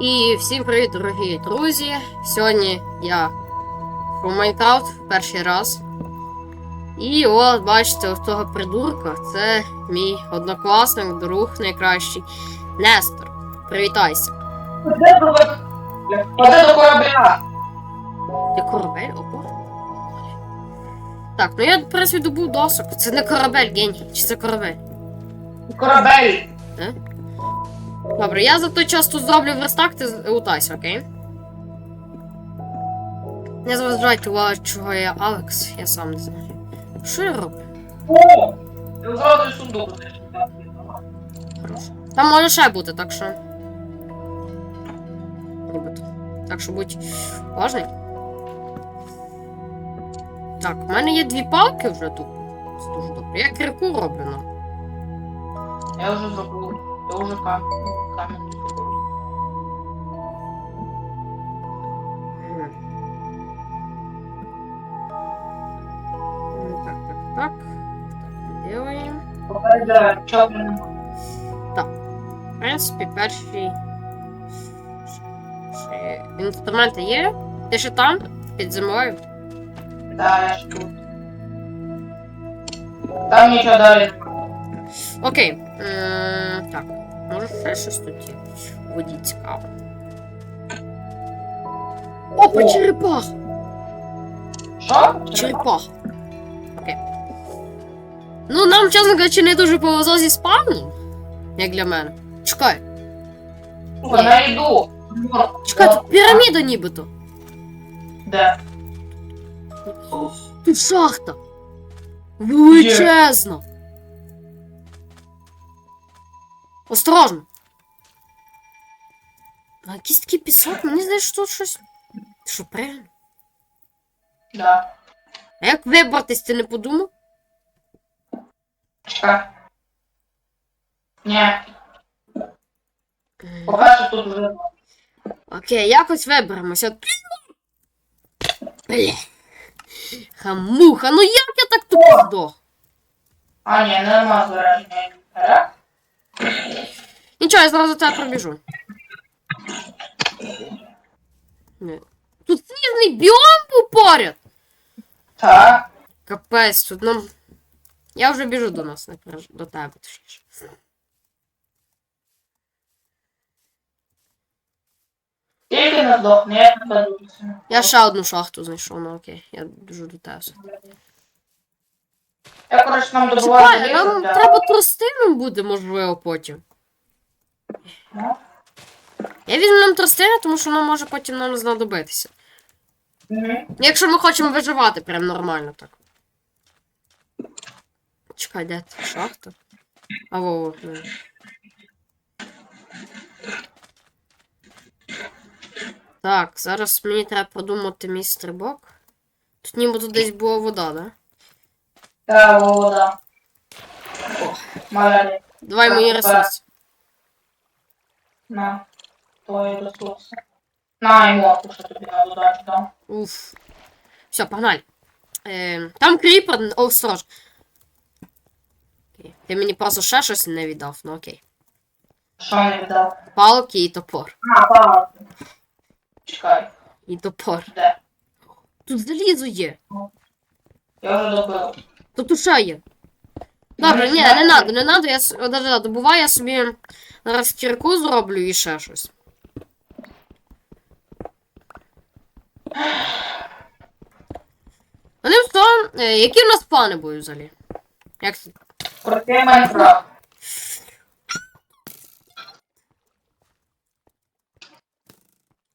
І всім привіт, дорогі друзі! Сьогодні я у Майнкрафт перший раз. І от, бачите, ось того придурка. Це мій однокласник, друг найкращий. Нестор. Привітайся. Ходи до, корабля. Ти корабель? Опа. Так, ну я в принципі добув досок. Це не корабель, геній. Чи це корабель? Корабель. Добре, я за той час тут зроблю верстак, ти лутайся, окей? Не зважайте увагу, чого я Алекс, я сам не знаю. Що я роблю? О! Я зразу сундук. Хорошо. Там може ще бути, так що. Нібито. Так що будь уважний. Так, в мене є дві палки вже тут. Це дуже добре. Я кірку роблю нам. Я вже зробив. Камінь. Камінь зробив. Так, так, так. Так, делаємо. Попереджаю. В принципі, перші ще інструменти є. Ти ще там? Під землею? Да, я ж тут. Там нічого далі. Окей. М, так, може ще щось тут є. Воді цікаво. Опа, О. черепах! Що? Черепах. Окей. Ну, нам, чесно кажучи, не дуже повезло зі спавном, як для мене. Чекай, на йду. чекай, тут піраміда нібито. Де? Тут шахта. Величезна. Осторожно. А якийсь такий пісок, мені здається, що тут щось. Що, правильно? Да. А як вибратись, ти не подумав? Чекай. Ні. По-перше, тут вже. Окей, якось виберемося. Бля. Хамуха, ну як я так тупо здох? А, ні, нема збереження інвентаря. Нічого, я зараз тебе пробіжу. Не. Тут сніжний біом був поряд. Так. Капець, тут нам. Я вже біжу до нас, не переж- до тебе точніше. Тільки не здохне, я не. Я ще одну шахту знайшов, ну окей, я біжу до тебе. все. Я, коротше, нам Чекай, добувати нам лісу, треба тростину буде, можливо, потім. Ну. Я візьму нам тростину, тому що вона може потім нам знадобитися. Мгм. Якщо ми хочемо виживати прям нормально так. Чекай, де ти? Шахта? А во, во, во. Так, зараз мені треба продумати мій стрибок. Тут нібито десь була вода, да? Вода. О. Маленький. Давай мої ресурси. На. Твої ресурси. На, морку, що тобі на дам. Уф. Все, погнали. Е, там кріпер, о, сторож. Окей. Ти мені просто ще щось не віддав, ну окей. Що не віддав? Палки і топор. А, палки. Чекай, І топор. де? Тут залізо є. Я вже добив. То тут ще є. Добре, Ну, ні, не надо, не надо, я да, добуваю, я собі зараз кірку зроблю і ще щось. Одним словом, е, які в нас плани будуть взагалі? Як це? Крутий Майнкрафт.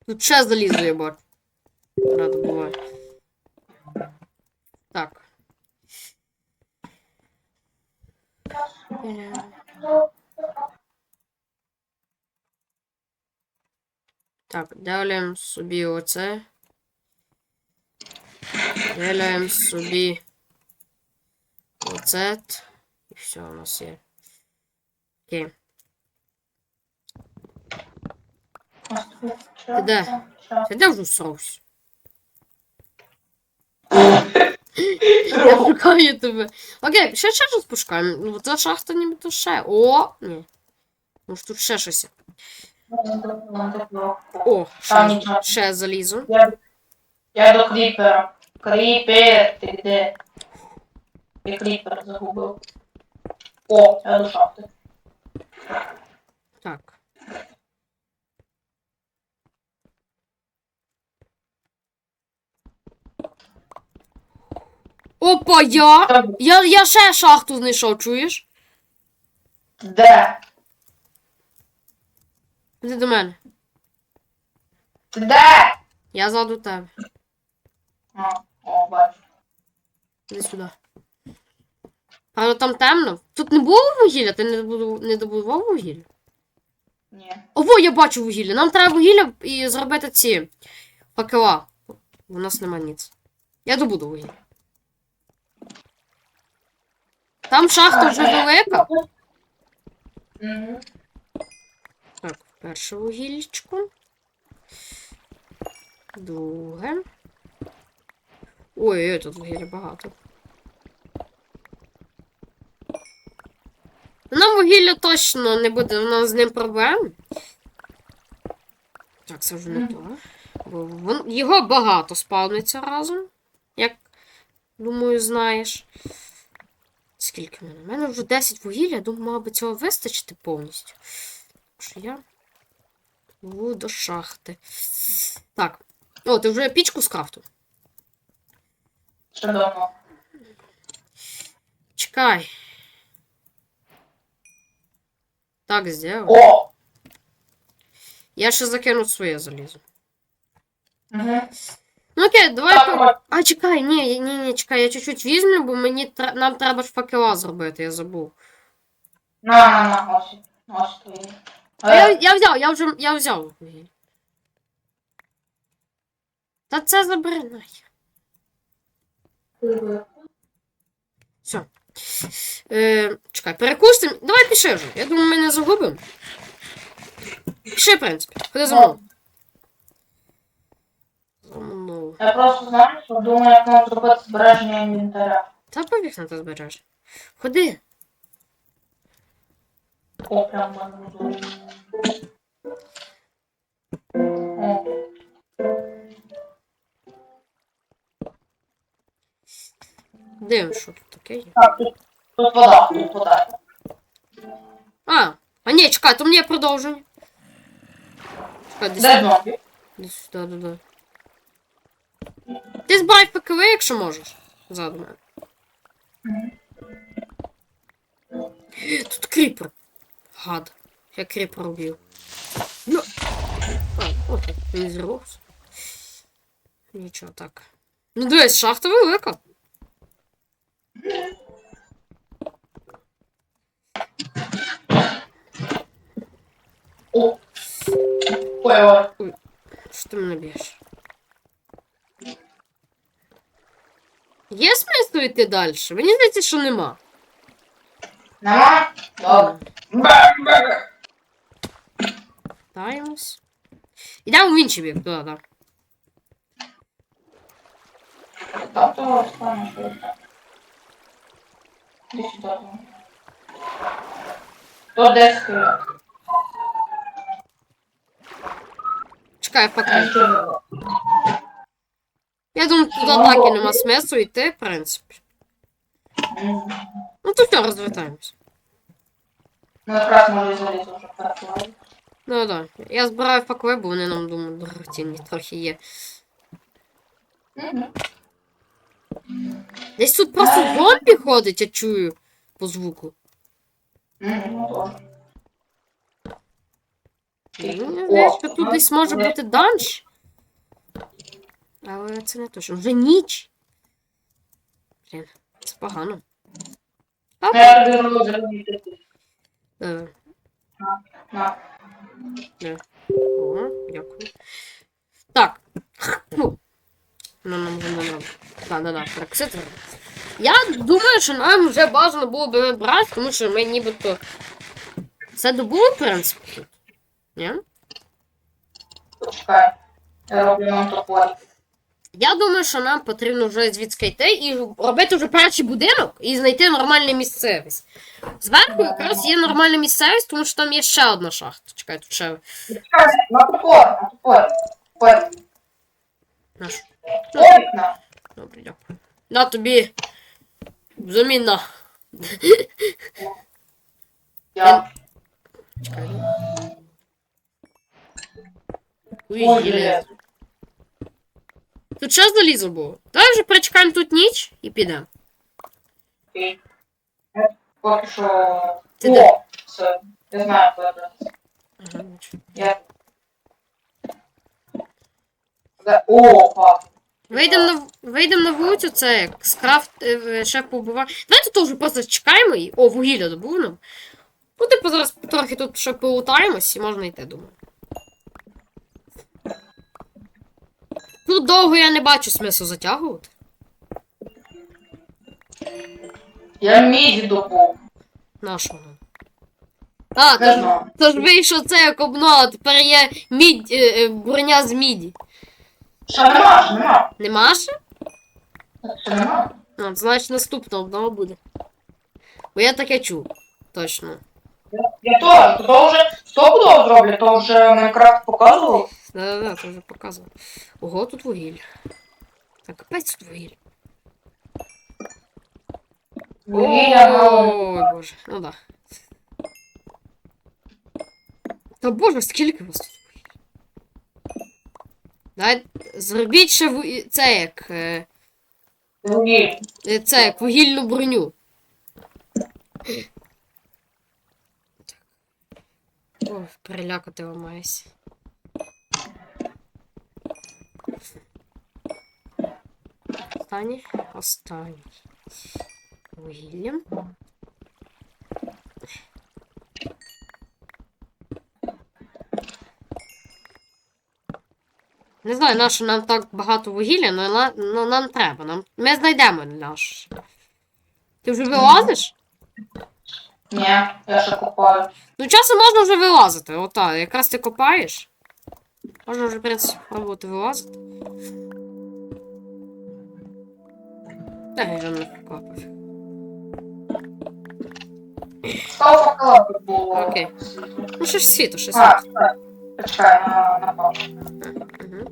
Тут ще залізо я бачу. Рада буває. Так, делаємо собі оце. Делаємо собі оце. І все у нас є. Окей. Ти де? Ти де вже всрався? Я шукаю тебе. Окей, ще ще щось пошукаємо. Ну, ця шахта ніби то ще. О! Ні. Може тут ще щось. О, ще, ще залізо. Я, я до кріпера. Кріпер, ти де? Я кріпер загубив. О, я до шахти. Так. Опа, я! Я, я ще шахту знайшов, чуєш? Де? Іди до мене. Ти де? Я ззаду тебе. А, о, бачу. Іди сюди. Правда, там темно. Тут не було вугілля? Ти не добудував, не добудував вугілля? Ні. Ого, я бачу вугілля. Нам треба вугілля і зробити ці факела. У нас нема ніц. Я добуду вугілля. Там шахта вже велика. Угу. Так, перше вугіллячко. Друге. Ой, ой, тут вугілля багато. Нам вугілля точно не буде, у нас з ним проблем. Так, це вже не то. Бо вон, його багато спавниться разом. Як, думаю, знаєш. Скільки в мене? У мене вже 10 вугілля, думаю, мало би цього вистачити повністю. Що я пливу до шахти. Так. О, ти вже пічку скрафтив. Ще давно. Чекай. Так, зробив. О! Я ще закину своє залізо. Угу. Ну окей, давай. Так, А, чекай, ні, ні, ні, чекай, я чуть-чуть візьму, бо мені тр- нам треба ж факела зробити, я забув. На, на, на, ось. Ось твої. А я, я взяв, я вже я взяв. Та це забери нахер. Все. Е, чекай, перекусимо. Давай піши вже. Я думаю, ми не загубимо. Піши, в принципі. Ходи за мною. За Я просто знаю, що думаю, як нам зробити збереження інвентаря. Та побіг на те збережеш. Ходи. О, прям мене. О, Дивимо, що тут таке є. так, тут, тут вода, тут вода. А, а ні, чекай, то мені продовження. Чекай, десь Де сюди. зомбі? Десь сюди, туди. Ти збирай ПКВ, якщо можеш. Ззаду мене. Мгм. Тут кріпер. Гад. Я кріпер убив. Ну. А, окей, він зірвався. Нічого так. Ну дивись, шахта велика. О. Ой, ой. Що ти мене б'єш? Є смисл йти далі? Мені здається, що нема. Нема? Добре. Таймс. Ідемо в інший бік, туди, так. Стане. Сюди. То де скелет? Чекай, А поки. Я думаю, туди так і нема смислу йти, в принципі. Ну то все, розвертаємось. Ну, якраз може і вже працювати. Ну да. Я збираю факли, бо вони нам думаю, дорогоцінні трохи є. Десь тут просто зомбі ходить, я чую по звуку. Мгм, ну, тут десь може бути данж. Але це не точно. Вже ніч. Блін, це погано. Я тобі. Е, О, дякую. Так. Ну, нам вже не треба. Так, да, да, проксити. Я думаю, що нам вже бажано було би вибрати, тому що ми нібито все добуло, в принципі. Ні? Почекай. Я роблю нам топор. Я думаю, що нам потрібно вже звідси йти і робити вже перший будинок і знайти нормальну місцевість. Зверху якраз є нормальна місцевість, тому що там є ще одна шахта. Чекай, тут ще На тупор, на. Тупор. наш. Добре, дякую. На тобі. Взамін на. Я. Чекай. Железо. Тут ще залізо було. Давай вже прочекаємо тут ніч і підемо. Окей. Поки що. Ти О, де? все. Я знаю, куди. Ага. Я. Де- О, пап. Вийдемо на, вийдемо на вулицю, це як скрафт е, ще побував. Давайте теж просто чекаємо і. О, вугілля добув нам. Ну, типу, зараз трохи тут ще полутаємось і можна йти, думаю. Тут довго я не бачу смислу затягувати. Я міді добув. Нашого. А, Не то, знаю. то ж вийшло це як обнова, тепер є мідь, е, е, броня з міді. Ще нема, ще нема. Нема ще? Ще нема. А, значить наступна обнова буде. Бо я таке чув. Точно. Я теж, то вже стопудово зроблю, то вже Майнкрафт показував. Да-да-да, це вже показував. Ого, тут вугілля. Так, капець тут. Вугілля. Ой, боже, ну да. Та боже, скільки вас тут? Дай, зробіть ще ву... це як. е, Вугілля. е, Це як вугільну броню. Ой, перелякати ламаюсь. Останній. Останній. Вугіллям. Не знаю, на що нам так багато вугілля, але на, ну, нам треба. Нам, ми знайдемо наш. Ти вже вилазиш? Ні, я ще купаю. Ну, часом можна вже вилазити. Ота, якраз ти копаєш. Можно уже, в принципе, пробовать вылазить. Да, я же копов. Окей. Ну, шесть ж шесть. ще. А, почекай, на, на. Угу,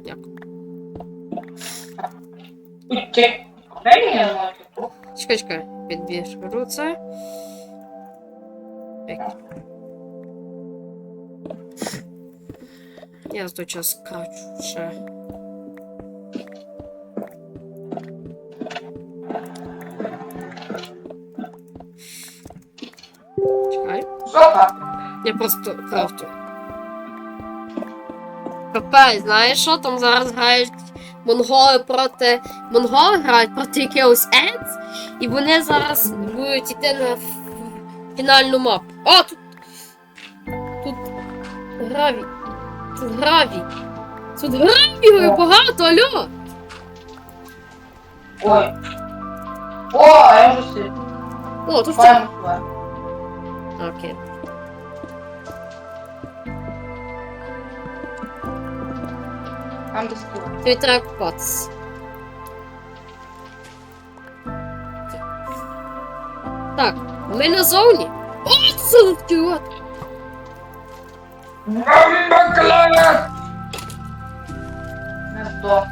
Чекай, чекай, підбіж руце. Пекер. Я за той час крачу ще. Чекай. Жопа. Я просто крафту. Капець, знаєш що? Там зараз грають монголи проти. Монголи грають проти якихось Ец, і вони зараз будуть йти на фінальну мапу. О, тут. Тут гравій. Тут гравій. Тут гравію О. багато, алло! Ой. О, а я вже сидів. О, тут сюди. Окей. Там де скіла. Тобі треба купатися. Так, ми назовні. О, це вперед! Не здох.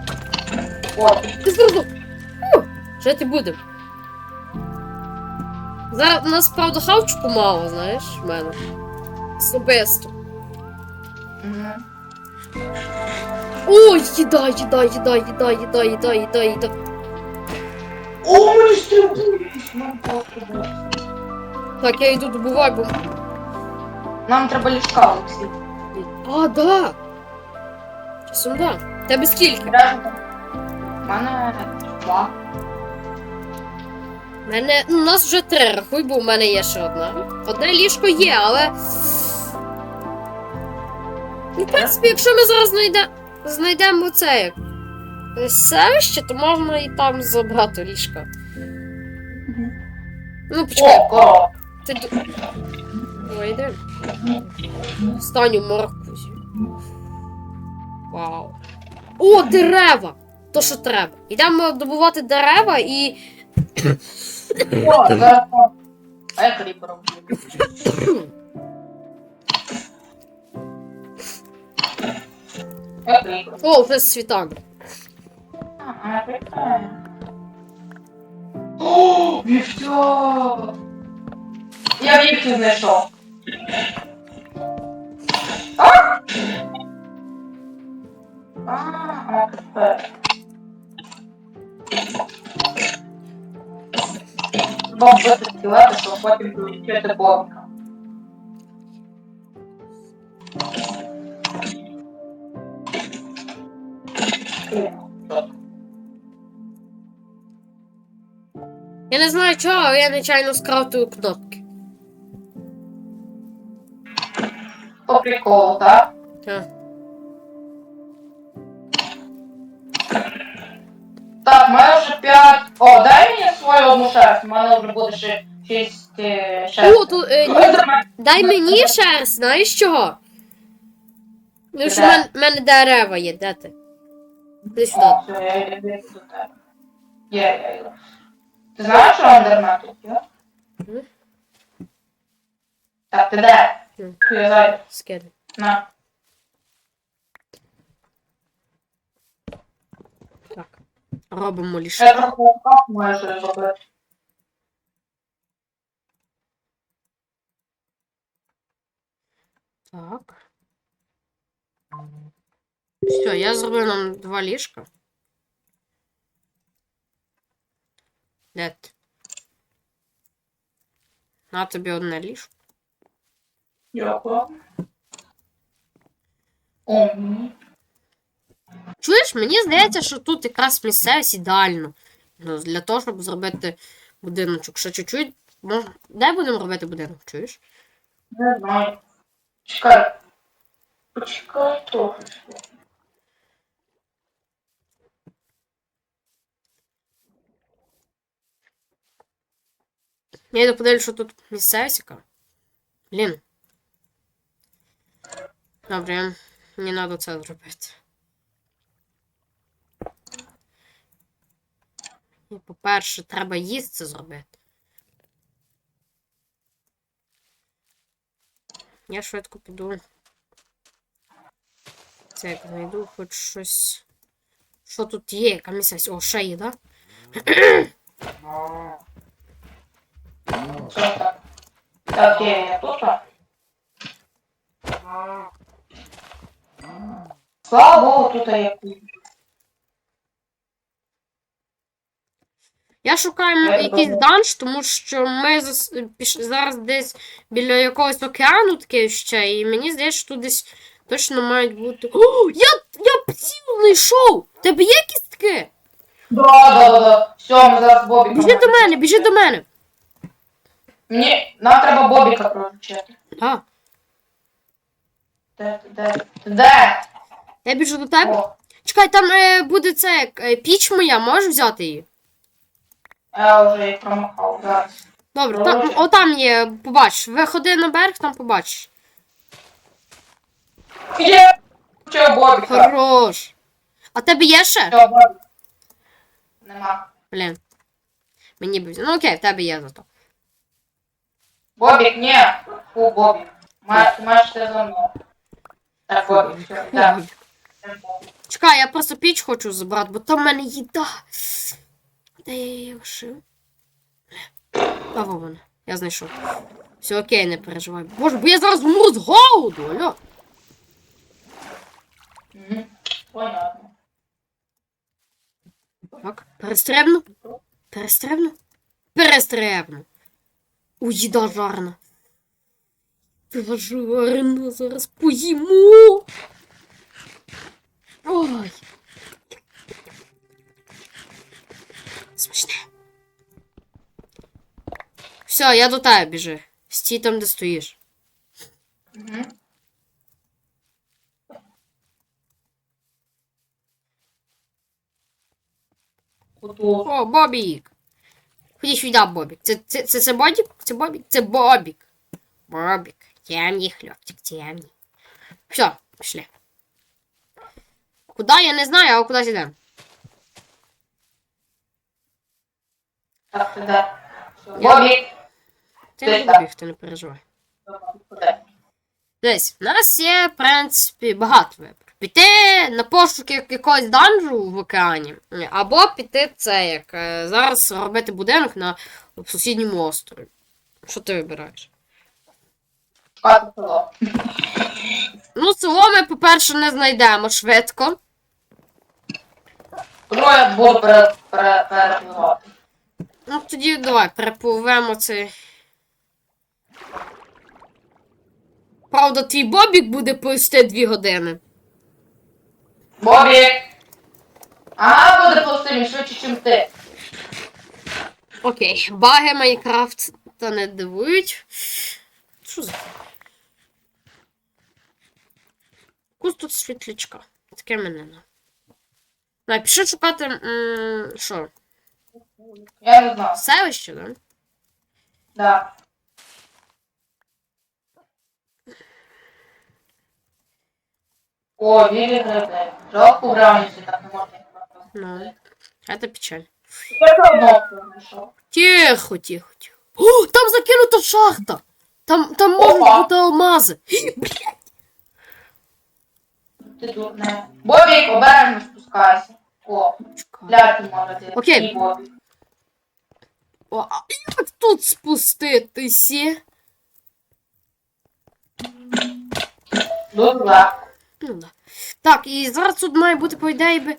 Ти зразу. Фу, Жити будемо. Зараз у нас, правда, хавчику мало, знаєш, в мене. Особисто. Мгм. Ой, їда, їда, їда, їда, їда, їда, їда, їда. О, мені стрибують! Просто було. Так, я йду добуваю, бо. Нам треба ліжка, Олексій. А, да. Часом да. Тебе скільки? У мене два. У мене. Ну, у нас вже три, рахуй, бо у мене є ще одна. Одне ліжко є, але. Ну, в принципі, якщо ми зараз знайде... знайдемо це як е, селище, то можна і там забрати ліжка. Ну, почекай, ти ду- Ой, йди. Останню моркву. з'їм. Вау. О, дерева! то, що треба. Йдемо добувати дерева і. О, зараз. А я. Я кріпером. О, вже світанок. О, вівця! Я вівцю знайшов. Тепер. Бомбити скелети, щоб потім включити бомбка. Я не знаю чого, але я нечайно скрафтую кнопки. По приколу, так? Так. Так, в мене вже 5. О, дай мені свою одну шерсть, в мене вже буде ще 6 шерсть. О, тут, е, ні, дай мені шерсть, знаєш чого? Ну що в Де? мене, в мене дерева є, де ти? Ти сюди. О, все, я йду до тебе. Є, я йду. Ти знаєш, що андермен тут є? Так, ти де? Мгм. Я зайду. Скидай. На. Так. Робимо ліше. Я трохи лайфхак можу зробити. Так. Все, я зробив нам два ліжка. Де ти? На тобі одне ліжко. Дякую. О, ні. Чуєш, мені здається, що тут якраз місцевість ідеально. Ну, для того, щоб зробити будиночок. Ще чуть-чуть. Мож... Де будемо робити будинок, чуєш? Не знаю. Чекай. Почекай трохи. Я йду подивлюсь, що тут місцевість яка. Блін. Добре, мені треба це зробити. По-перше, треба їсти зробити. Я швидко піду. Це як знайду хоч щось. Що тут є? Яка місцевість? О, ще є, да? Що так? Є, тут. Слава Богу, тут кухня. Я шукаю Я якийсь данж, тому що ми зараз десь біля якогось океану таке ще, і мені здається, що тут десь точно мають бути. О, я, я птів знайшов! Тебе є кістки? Да, да, да, да. Все, ми зараз Бобіка. Біжи до мене, біжи до мене. Мені, нам треба Бобіка приручити. А, Де, де, де? Я біжу до тебе. О, Чекай, там е, буде це е, піч моя, можеш взяти її? я вже їх промахав, зараз. Добре, там, о, там є, побачиш. Виходи на берег, там побачиш. Є! Бобіка? Хорош. А тебе є ще? Бобіка? Нема. Блін. Мені б. Ну окей, в тебе є зато. Бобік, ні. Фу, Бобік. Ма- Ти за мною. Так, Бобік, все, так. Чекай, я просто піч хочу забрати, бо там в мене їда. Де я її лишив? А во вона. Я знайшов. Все окей, не переживай. Боже, бо я зараз вмру з голоду, алло. Понятно. Так, перестрибну. Перестрибну. Перестрибну. У, їда жарна. Їда жарна, зараз поїмо. Ой. Смачне. Все, я до тебе біжи. Стій там, де стоїш. Готово. О, Бобік. Ході сюди, Бобік. Це, це, це, це Бобік? Це Бобік? Це Бобік. Бобік. Темний хлопчик, темний. Все, пішли. Куди я не знаю, а кудись йдемо. Я... Ти не побіг, ти не переживай. Десь, в нас є, в принципі, багато виборів. Піти на пошуки якогось данжу в океані, або піти це, як е, зараз робити будинок на сусідньому острові. Що ти вибираєш? Ну, село ми, по-перше, не знайдемо швидко. По-друге, я пере- пере- перепливати. Ну, тоді давай перепливемо цей. Правда, твій Бобік буде повести дві години. Бобік! Ага, буде повсти швидше, ніж ти. Окей, баги Майнкрафт та не дивують. Що за? Кус тут світлячка. Таке мене на. Давай, пішли шукати. м, Що? Я не знав. Селище, да? Да. О, вірі гриби. Жалко границі, так не можна. Ну. Это печаль. Я знайшов. Тихо, тихо, тихо. О, там закинута шахта! Там, там можуть Опа. бути алмази. Блядь. Ти дурне. Бобік, обережно спускайся. Окей. О, а як тут спуститися? Дуже легко. Ну да. Так, і зараз тут має бути, по ідеї, би.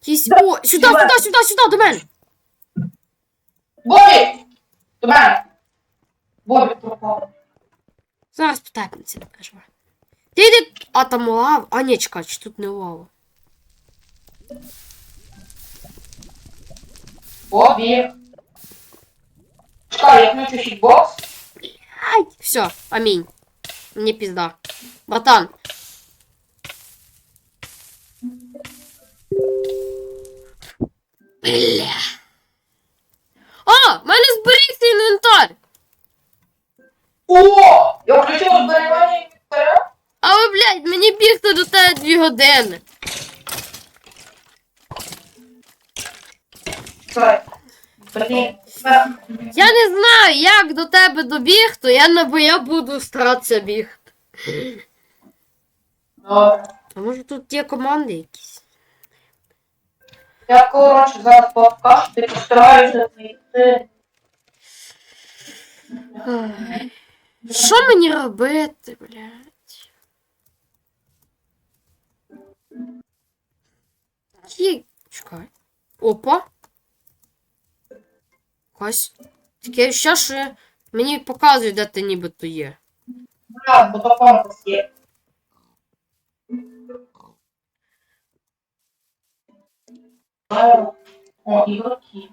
Якісь. О, сюди, сюди, сюди, сюди, до мене. Бобік! До мене. Бобік пропав. Зараз не переживай. Ти йди. А там лава. А ні, чекай, чи тут не лава. Бобік. Чекай, я включу хітбокс. Ай! Все, амінь. Мені пізда. Братан. Бля. А, в мене зберігся інвентар. О! Я включив зберігання інвентаря. Але, блядь, мені бігти до тебе дві години. Чекай. Блін. Це- Я не знаю, як до тебе добігти, я не бо я буду старатися бігти. Добре. А може тут є команди якісь? Я коротше зараз покажу, ти постараюся знайти. Ай. Що мені робити, блядь? Чекай. Опа. Якась. Таке ще, що мені показує, де ти нібито є. Так, бо то компас є. О, ігроки.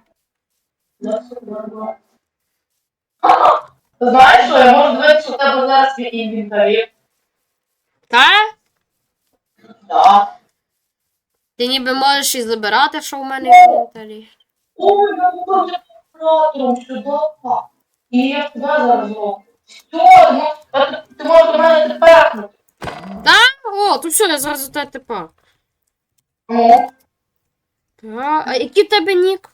Знаєш, що я можу дивитися у тебе зараз в інвентарі? Та? Так. Ти ніби можеш і забирати, що в мене в інвентарі. Ой, я буду оператором сюди. І я тебе зараз зроблю. Все, ну, а ти, ти можеш до мене тепер. О, тут все, я зараз до тебе тепа. Ну, Та, а який в тебе нік?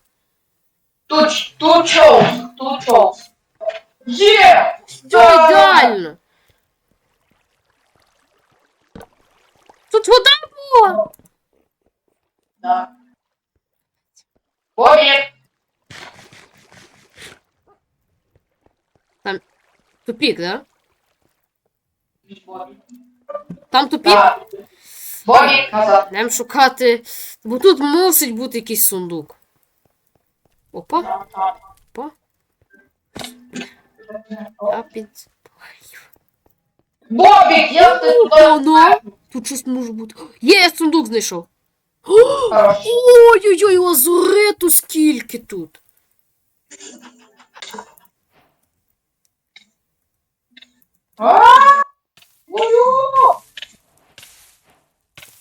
тут, тут чоус, тут чоус. Є! Все Да. ідеально. Тут вода була. Да. Бобік! Тупік, да? Там тупік? Так. Бобік, назад. Йдемо шукати. Бо тут мусить бути якийсь сундук. Опа, опа. Я під. Бобік, ти туди? Воно. Тут щось може бути. Є, я сундук знайшов. Ой-ой-ой, лазурету скільки тут. А? Ой-ой.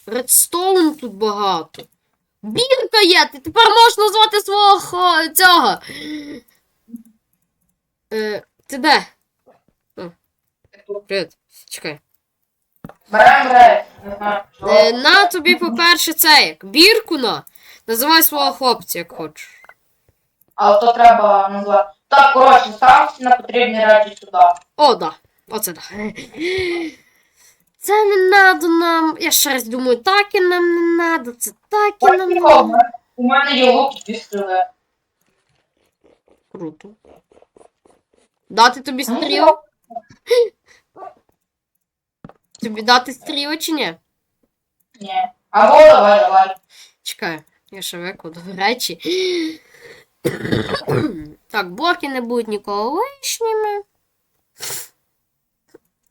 Редстоун тут багато. Бірка є, ти тепер можеш назвати свого цього. Е, ти де? О, привіт. Чекай. Е, на тобі, по-перше, це як. Бірку на. Називай свого хлопця, як хочеш. Але то треба назвати. Так, коротше, став всі на потрібні речі сюди. О, да. Оце да. Це не надо нам. Я ще раз думаю, так і нам не надо, це так і нам не надо. У мене є лук і стріли. Круто. Дати тобі стріл? Тобі дати стріл чи ні? Ні. Або давай, давай. Чекай, я ще викладу речі. так, блоки не будуть ніколи лишніми.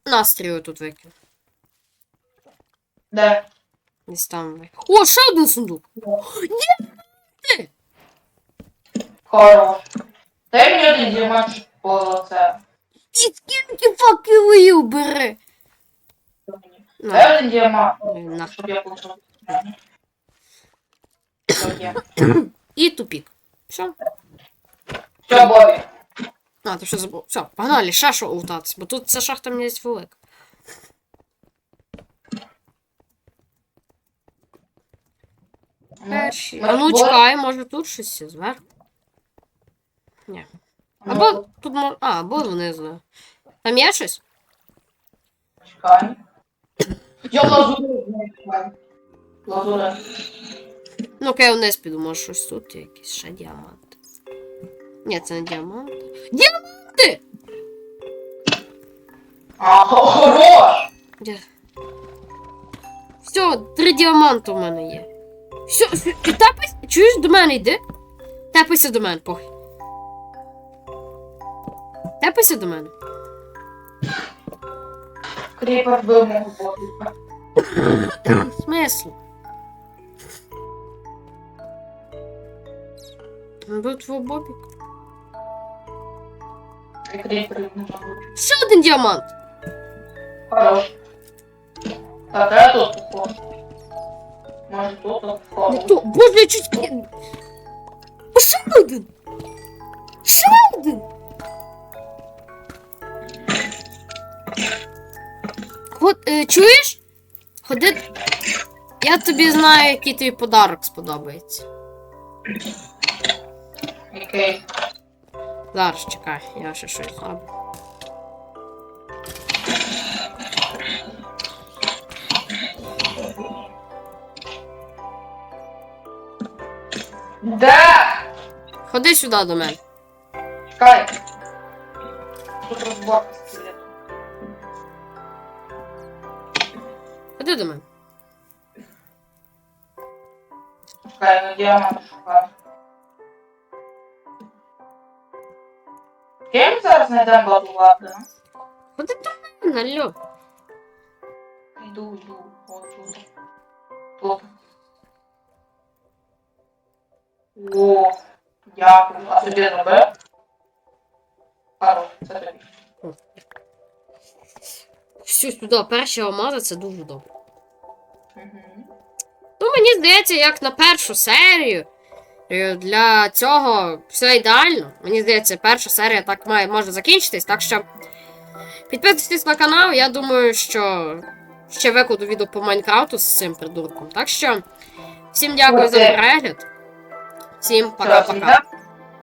На стріли тут викину. Де? Десь там. ви- О, ще один сундук. Хорош. Дай мені один діамант щоб по це. І скільки факелів бери. На, Дай один діамант, на. щоб я получив. Що є? І тупік. Все. Що, Бобі? А, ти що забув? Все, погнали, що лутатись, бо тут ця шахта мені велика. Перші. А ну чекай, може тут щось зверху. Ні. Або тут може. А, або внизу. Там є щось? Чекай. Я лазуру. Лазура. Ну-ка я вниз піду, може щось тут є якийсь ще діамант. Ні, це не діамант. Діаманти! А, хорош! Де? Все, три діаманти у мене є. Все, все, тепайся, чуєш, до мене йди. Тепайся до мене, похуй. Тепайся до мене. Кріпер вбив мого Бобі. Смисл? Був твій бобік. Ще один діамант. Хорош. Так, я тут походу. Може тут Не походу. то. Боже, я чуть. Ще один. Ще один. Е, чуєш? Ходи. Я тобі знаю, який тобі подарок сподобається. Окей. Зараз чекай, я ще щось зроблю. Де? Ходи сюди до мене. Чекай. Тут розборка. Ходи до мене. Чекай, ну діамант знайдемо базу ладно? Ходи до мене, алло. Йду, йду. От тут. Тут. О, дякую. А собі зробив? Хорош, це тобі. Все сюди, перші алмази це дуже добре. Мгм. Ну, мені здається, як на першу серію. Е, Для цього все ідеально. Мені здається, перша серія так має може закінчитись. Так що підписуйтесь на канал. Я думаю, що ще викладу відео по Майнкрафту з цим придурком. Так що всім дякую за перегляд. Всім пока-пока.